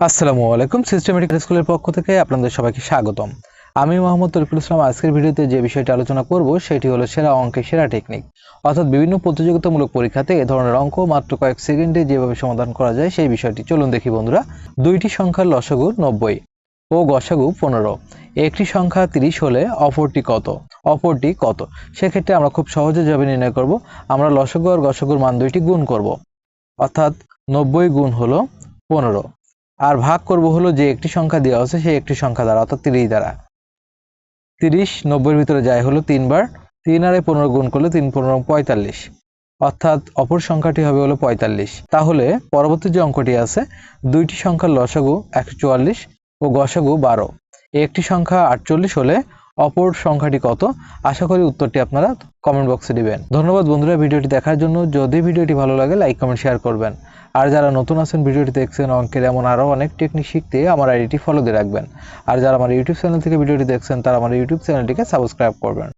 আসসালামু আলাইকুম সিস্টেমেটিক স্কুলের পক্ষ থেকে আপনাদের সবাইকে স্বাগতম। আমি মোহাম্মদ তরিকুল ইসলাম। আজকের ভিডিওতে যে বিষয়টি আলোচনা করব, সেটি হলো সেরা অঙ্কের সেরা টেকনিক। অর্থাৎ বিভিন্ন প্রতিযোগিতামূলক পরীক্ষাতে এ ধরনের অঙ্ক মাত্র কয়েক সেকেন্ডে যেভাবে সমাধান করা যায়, সেই বিষয়টি চলুন দেখি বন্ধুরা। দুইটি সংখ্যার লসাগু নব্বই ও গসাগু পনেরো। একটি সংখ্যা তিরিশ হলে অপরটি কত? অপরটি কত? সেক্ষেত্রে আমরা খুব সহজে যাবে নির্ণয় করব। আমরা লসাগু আর গসাগুর মান দুইটি গুণ করব। অর্থাৎ নব্বই গুণ হলো পনেরো। আর ভাগ করব হলো যে একটি সংখ্যা দেওয়া হচ্ছে সেই একটি সংখ্যা দ্বারা, অর্থাৎ তিরিশ দ্বারা। তিরিশ, নব্বইয়ের ভিতরে যায় হলো তিনবার, তিন আরে পনেরো গুণ করলে তিন পনেরো পঁয়তাল্লিশ। অর্থাৎ অপর সংখ্যাটি হবে হলো পঁয়তাল্লিশ। তাহলে পরবর্তী যে অঙ্কটি আছে, দুইটি সংখ্যার লসাগু একশো চুয়াল্লিশ ও গসাগু বারো। একটি সংখ্যা আটচল্লিশ হলে অপর সংখ্যাটি কত? আশা করি উত্তরটি আপনারা কমেন্ট বক্সে দিবেন। ধন্যবাদ বন্ধুরা ভিডিওটি দেখার জন্য। যদি ভিডিওটি ভালো লাগে লাইক কমেন্ট শেয়ার করবেন। আর যারা নতুন আছেন, ভিডিওটি দেখছেন, অঙ্কের এমন আরও অনেক টেকনিক শিখতে আমার আইডিটি ফলো দিয়ে রাখবেন। আর যারা আমার ইউটিউব চ্যানেল থেকে ভিডিওটি দেখছেন, তারা আমার ইউটিউব চ্যানেলটিকে সাবস্ক্রাইব করবেন।